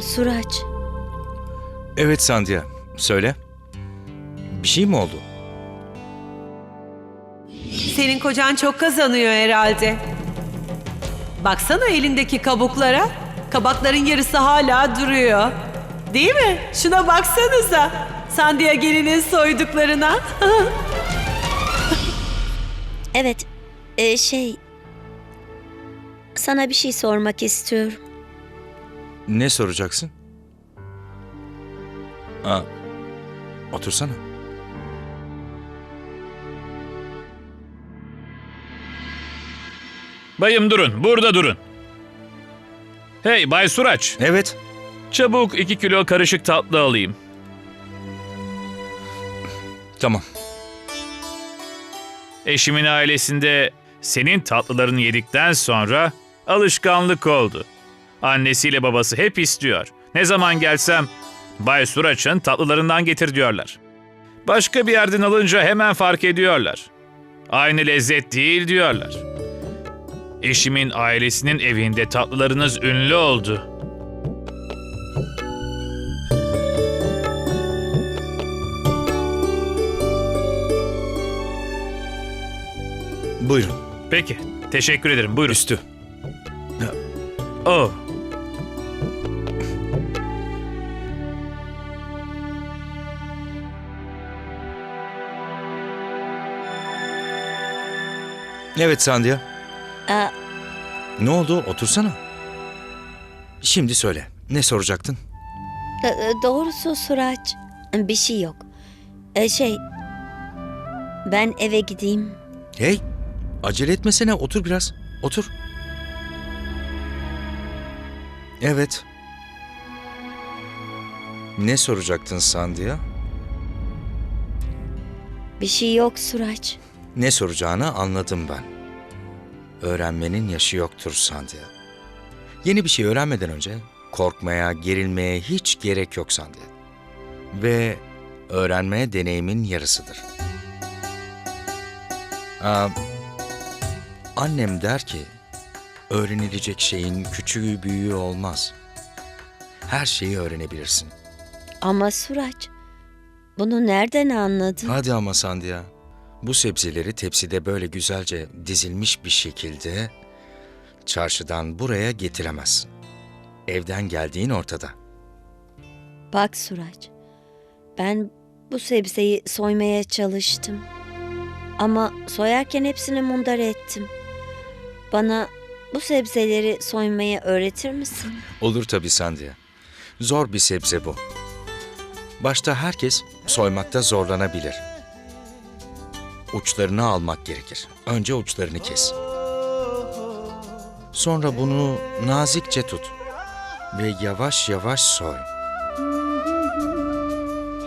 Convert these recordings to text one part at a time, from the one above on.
Suraç, Evet Sandia. Söyle. Bir şey mi oldu? Senin kocan çok kazanıyor herhalde. Baksana elindeki kabuklara. Kabakların yarısı hala duruyor. Değil mi? Şuna baksanıza. Sandia gelinin soyduklarına. evet, e, şey... Sana bir şey sormak istiyorum. Ne soracaksın? Aa, otursana. Bayım durun, burada durun. Hey Bay Suraç, Evet. çabuk iki kilo karışık tatlı alayım. Tamam. Eşimin ailesinde senin tatlılarını yedikten sonra alışkanlık oldu. Annesiyle babası hep istiyor. Ne zaman gelsem Bay Suraç'ın tatlılarından getir diyorlar. Başka bir yerden alınca hemen fark ediyorlar. Aynı lezzet değil diyorlar. Eşimin ailesinin evinde tatlılarınız ünlü oldu. Buyurun. Peki, teşekkür ederim. Buyurun. Üstü. Oh, Evet Sandia. Aa, Ne oldu? Otursana. Şimdi söyle. Ne soracaktın? e, e, doğrusu Suraç, bir şey yok. E, şey... Ben eve gideyim. Hey. Acele etmesene. Otur biraz. Otur. Evet. Ne soracaktın Sandia? Bir şey yok Suraç. Ne soracağını anladım ben. Öğrenmenin yaşı yoktur Sandia. Yeni bir şey öğrenmeden önce korkmaya, gerilmeye hiç gerek yok Sandia. Ve öğrenmeye deneyimin yarısıdır. Aa, annem der ki, öğrenilecek şeyin küçüğü büyüğü olmaz. Her şeyi öğrenebilirsin. Ama Suraç, bunu nereden anladın? Hadi ama Sandia. Bu sebzeleri tepside böyle güzelce dizilmiş bir şekilde çarşıdan buraya getiremezsin. Evden geldiğin ortada. Bak Suraç, ben bu sebzeyi soymaya çalıştım. Ama soyarken hepsini mundar ettim. Bana bu sebzeleri soymayı öğretir misin? Olur tabii Sandia. Zor bir sebze bu. Başta herkes soymakta zorlanabilir. Uçlarını almak gerekir. Önce uçlarını kes. Sonra bunu nazikçe tut ve yavaş yavaş soy.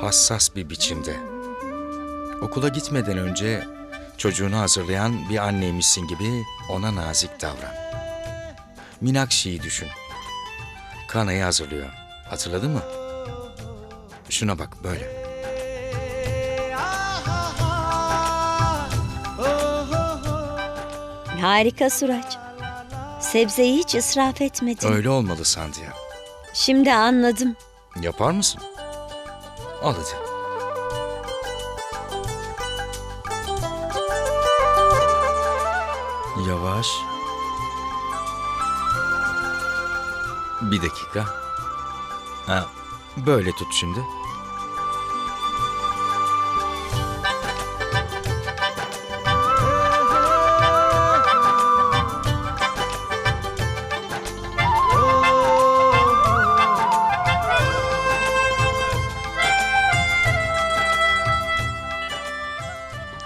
Hassas bir biçimde. Okula gitmeden önce çocuğunu hazırlayan bir anneymişsin gibi ona nazik davran. Minakşi'yi düşün. Kanayı hazırlıyor. Hatırladın mı? Şuna bak böyle. Harika Suraç. Sebzeyi hiç israf etmedin. Öyle olmalı Sandia. Şimdi anladım. Yapar mısın? Al hadi. Yavaş. Bir dakika. Ha, böyle tut şimdi.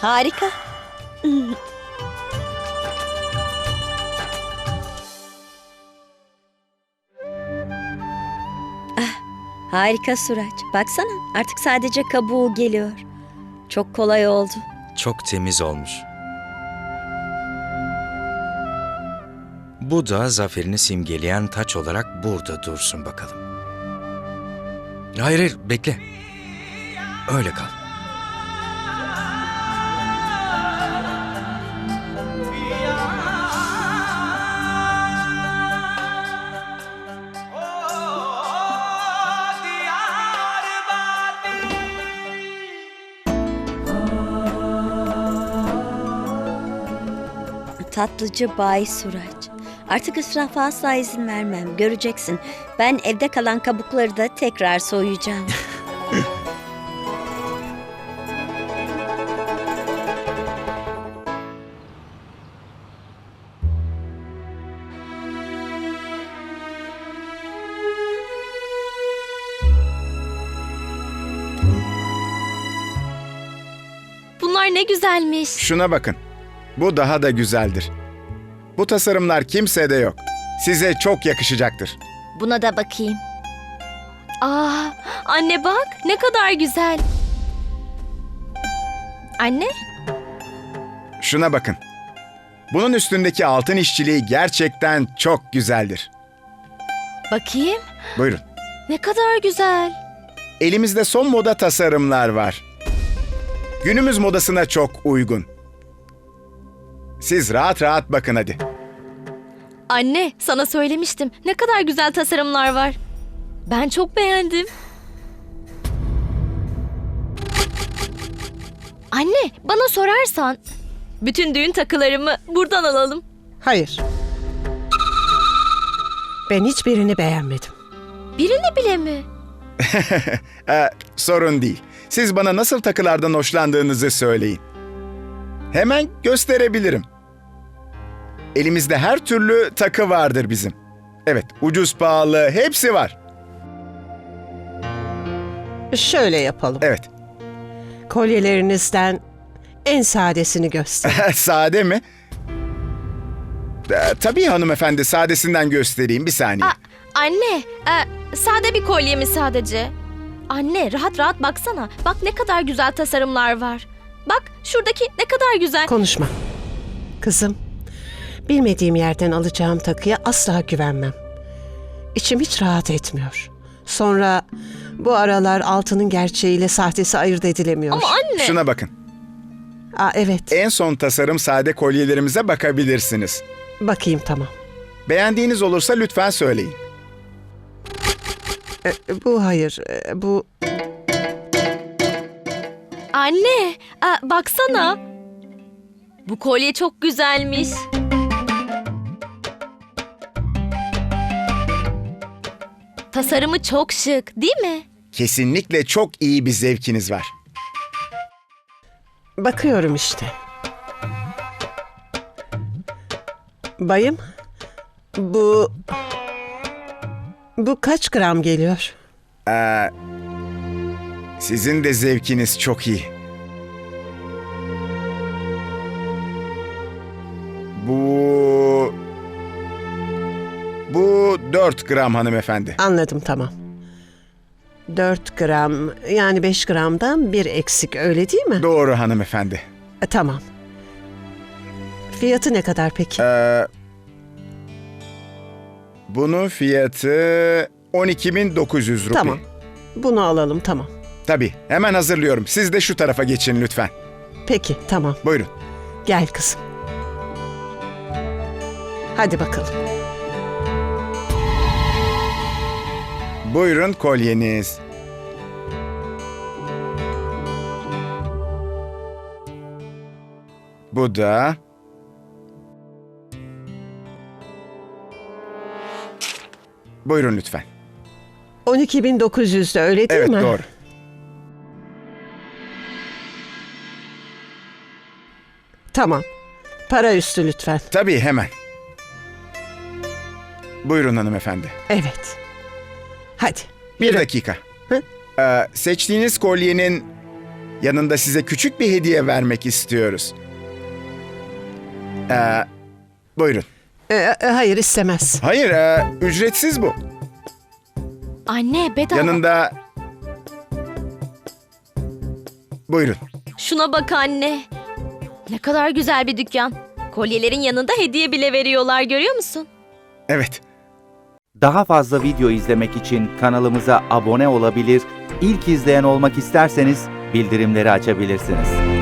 Harika. ah, harika Suraç. Baksana artık sadece kabuğu geliyor. Çok kolay oldu. Çok temiz olmuş. Bu da zaferini simgeleyen taç olarak burada dursun bakalım. Hayır hayır bekle. Öyle kal. Tatlıcı Bay Suraç. Artık israfa asla izin vermem. Göreceksin. Ben evde kalan kabukları da tekrar soyacağım. Bunlar ne güzelmiş. Şuna bakın. Bu daha da güzeldir. Bu tasarımlar kimsede yok. Size çok yakışacaktır. Buna da bakayım. Aa, anne bak ne kadar güzel. Anne, Şuna bakın. Bunun üstündeki altın işçiliği gerçekten çok güzeldir. bakayım. Buyurun. Ne kadar güzel. Elimizde son moda tasarımlar var. Günümüz modasına çok uygun. Siz rahat rahat bakın hadi. Anne, sana söylemiştim. Ne kadar güzel tasarımlar var. Ben çok beğendim. Anne, bana sorarsan bütün düğün takılarımı buradan alalım. Hayır. Ben hiçbirini beğenmedim. Birini bile mi? Ee, sorun değil. Siz bana nasıl takılardan hoşlandığınızı söyleyin. Hemen gösterebilirim. Elimizde her türlü takı vardır bizim. Evet, ucuz pahalı hepsi var. Şöyle yapalım. Evet. Kolyelerinizden en sadesini göster. Sade mi? Ee, tabii hanımefendi, sadesinden göstereyim bir saniye. Aa, anne, e, sade bir kolye mi sadece? Anne, rahat rahat baksana. Bak ne kadar güzel tasarımlar var. Şuradaki ne kadar güzel. Konuşma. Kızım, bilmediğim yerden alacağım takıya asla güvenmem. İçim hiç rahat etmiyor. Sonra bu aralar altının gerçeğiyle sahtesi ayırt edilemiyor. Ama anne. Şuna bakın. Aa, evet, En son tasarım sade kolyelerimize bakabilirsiniz. bakayım tamam. Beğendiğiniz olursa lütfen söyleyin. E, bu hayır, e, bu Anne, e, baksana. Bu kolye çok güzelmiş. Tasarımı çok şık, değil mi? Kesinlikle çok iyi bir zevkiniz var. bakıyorum işte. Bayım, bu bu kaç gram geliyor? Ee, sizin de zevkiniz çok iyi. Bu... Bu 4 gram hanımefendi. Anladım tamam. 4 gram yani 5 gramdan bir eksik öyle değil mi? Doğru hanımefendi. E, tamam. Fiyatı ne kadar peki? Ee, bunun fiyatı 12.900 rupi. Tamam. Bunu alalım tamam. Tabii hemen hazırlıyorum. Siz de şu tarafa geçin lütfen. Peki tamam. Buyurun. Gel kızım. Hadi bakalım. Buyurun kolyeniz. Bu da... Buyurun lütfen. 12.900 de öyle değil Evet mi? doğru. Tamam. Para üstü lütfen. Tabii hemen. Buyurun hanımefendi. Evet. Hadi. Bir dakika. Hı? Ee, seçtiğiniz kolyenin yanında size küçük bir hediye vermek istiyoruz. Ee, buyurun. E, e, hayır istemez. Hayır, e, ücretsiz bu. Anne, bedava. Yanında... Buyurun. Şuna bak anne. Ne kadar güzel bir dükkan. Kolyelerin yanında hediye bile veriyorlar görüyor musun? Evet. Daha fazla video izlemek için kanalımıza abone olabilir, ilk izleyen olmak isterseniz bildirimleri açabilirsiniz.